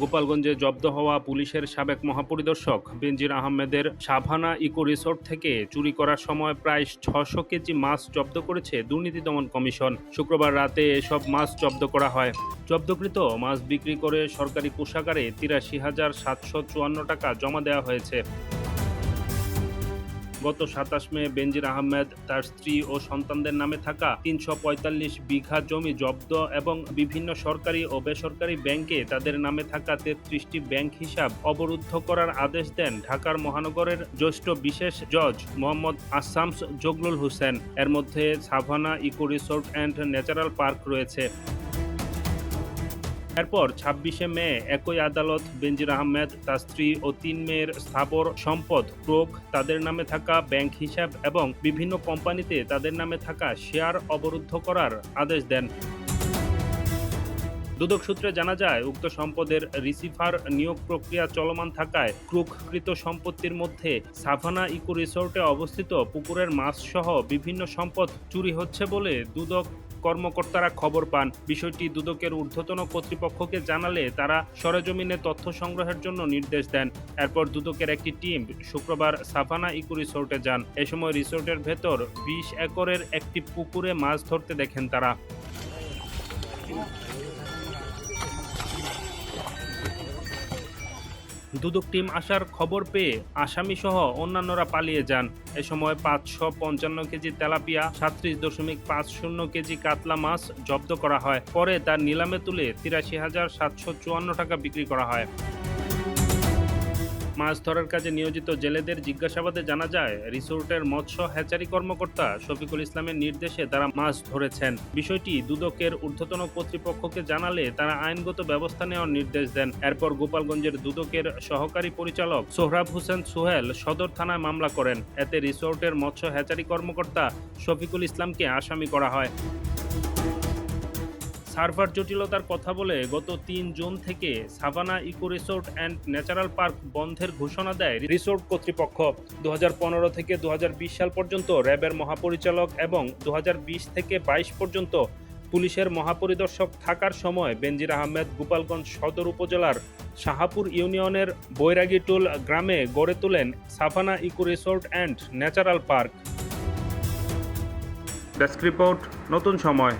গোপালগঞ্জে জব্দ হওয়া পুলিশের সাবেক মহাপরিদর্শক বেনজির আহমেদের সাভানা ইকো রিসোর্ট থেকে চুরি করার সময় প্রায় ছশো কেজি মাছ জব্দ করেছে দুর্নীতি দমন কমিশন। শুক্রবার রাতে এসব মাছ জব্দ করা হয়। জব্দকৃত মাছ বিক্রি করে সরকারি কোষাগারে তিরাশি হাজার সাতশো চুয়ান্ন টাকা জমা দেওয়া হয়েছে। গত সাতাশ মে বেনজির আহমেদ তার স্ত্রী ও সন্তানদের নামে থাকা তিনশো পঁয়তাল্লিশ বিঘা জমি জব্দ এবং বিভিন্ন সরকারি ও বেসরকারি ব্যাংকে তাদের নামে থাকা তেত্রিশটি ব্যাংক হিসাব অবরুদ্ধ করার আদেশ দেন ঢাকার মহানগরের জ্যেষ্ঠ বিশেষ জজ মোহাম্মদ আসামস জগলুল হোসেন। এর মধ্যে Savannah eco resort and natural park রয়েছে। এরপর ছাব্বিশে মে একই আদালত বেনজির আহমেদ, তার স্ত্রী ও তিন মেয়ের স্থাবর সম্পদ ক্রোক তাদের নামে থাকা ব্যাংক হিসাব এবং বিভিন্ন কোম্পানিতে তাদের নামে থাকা শেয়ার অবরুদ্ধ করার আদেশ দেন। দুদক সূত্রে জানা যায়, উক্ত সম্পদের রিসিভার নিয়োগ প্রক্রিয়া চলমান থাকায় ক্রুককৃত সম্পত্তির মধ্যে সাভানা ইকো রিসোর্টে অবস্থিত পুকুরের মাছ সহ বিভিন্ন সম্পদ চুরি হচ্ছে বলে দুদক কর্মকর্তারা খবর পান। বিষয়টি দুদকের ঊর্ধ্বতন কর্তৃপক্ষকে জানালে তারা সরেজমিনে তথ্য সংগ্রহের জন্য নির্দেশ দেন। এরপর দুদকের একটি টিম শুক্রবার সাফানা ইকু রিসোর্টে যান। এ সময় রিসোর্টের ভেতর বিশ একরের একটি পুকুরে মাছ ধরতে দেখেন তারা। দুদক টিম আসার খবর পেয়ে আসামি সহ অন্যান্যরা পালিয়ে যান। এ সময় পাঁচশো পঞ্চান্ন কেজি তেলাপিয়া, সাত্রিশ দশমিক পাঁচ শূন্য কেজি কাতলা মাছ জব্দ করা হয়। পরে তার নিলামে তুলে তিরাশি হাজার সাতশো চুয়ান্ন টাকা বিক্রি করা হয়। মাছ ধরার কাজে নিয়োজিত জেলেদের জিজ্ঞাসাবাদে জানা যায়, রিসোর্টের মৎস্য হ্যাচারি কর্মকর্তা শফিকুল ইসলামের নির্দেশে তারা মাছ ধরেছেন। বিষয়টি দুদকের ঊর্ধ্বতন কর্তৃপক্ষকে জানালে তারা আইনগত ব্যবস্থা নেওয়ার নির্দেশ দেন। এরপর গোপালগঞ্জের দুদকের সহকারী পরিচালক সোহরাব হোসেন সোহেল সদর থানায় মামলা করেন। এতে রিসোর্টের মৎস্য হ্যাচারি কর্মকর্তা শফিকুল ইসলামকে আসামি করা হয়। সার্ভার জটিলতার কথা বলে গত তিন জুন থেকে Savannah eco resort and natural park বন্ধের ঘোষণা দেয় রিসোর্ট কর্তৃপক্ষ। দু হাজার পনেরো থেকে দু হাজার বিশ সাল পর্যন্ত র্যাবের মহাপরিচালক এবং দু হাজার বিশ থেকে বাইশ পর্যন্ত পুলিশের মহাপরিদর্শক থাকার সময় বেনজির আহমেদ গোপালগঞ্জ সদর উপজেলার শাহাপুর ইউনিয়নের বৈরাগীটুল গ্রামে গড়ে তোলেন Savannah eco resort and natural park. Desk report, নতুন সময়।